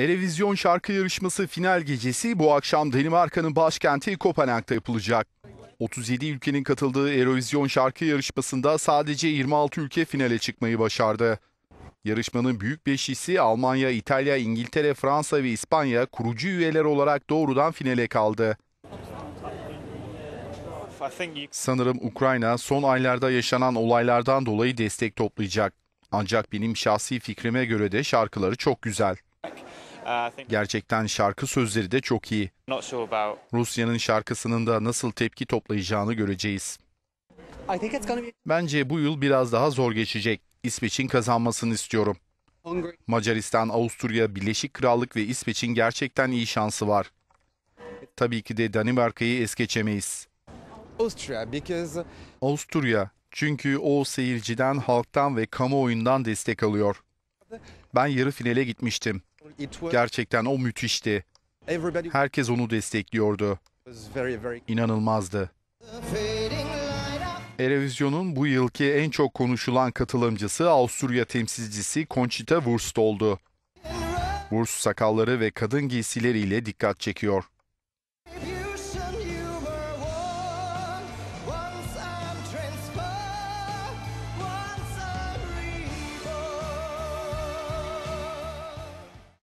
Erevizyon şarkı yarışması final gecesi bu akşam Danimarka'nın başkenti Kopenhag'da yapılacak. 37 ülkenin katıldığı Eurovision şarkı yarışmasında sadece 26 ülke finale çıkmayı başardı. Yarışmanın büyük beşlisi Almanya, İtalya, İngiltere, Fransa ve İspanya kurucu üyeler olarak doğrudan finale kaldı. Sanırım Ukrayna son aylarda yaşanan olaylardan dolayı destek toplayacak. Ancak benim şahsi fikrime göre de şarkıları çok güzel. Gerçekten şarkı sözleri de çok iyi. Rusya'nın şarkısının da nasıl tepki toplayacağını göreceğiz. Bence bu yıl biraz daha zor geçecek. İsveç'in kazanmasını istiyorum. Macaristan, Avusturya, Birleşik Krallık ve İsveç'in gerçekten iyi şansı var. Tabii ki de Danimarka'yı es geçemeyiz. Avusturya çünkü o seyirciden, halktan ve kamuoyundan destek alıyor. Ben yarı finale gitmiştim. Gerçekten o müthişti. Herkes onu destekliyordu. İnanılmazdı. Erevizyon'un bu yılki en çok konuşulan katılımcısı Avusturya temsilcisi Conchita Wurst oldu. Wurst sakalları ve kadın giysileriyle dikkat çekiyor.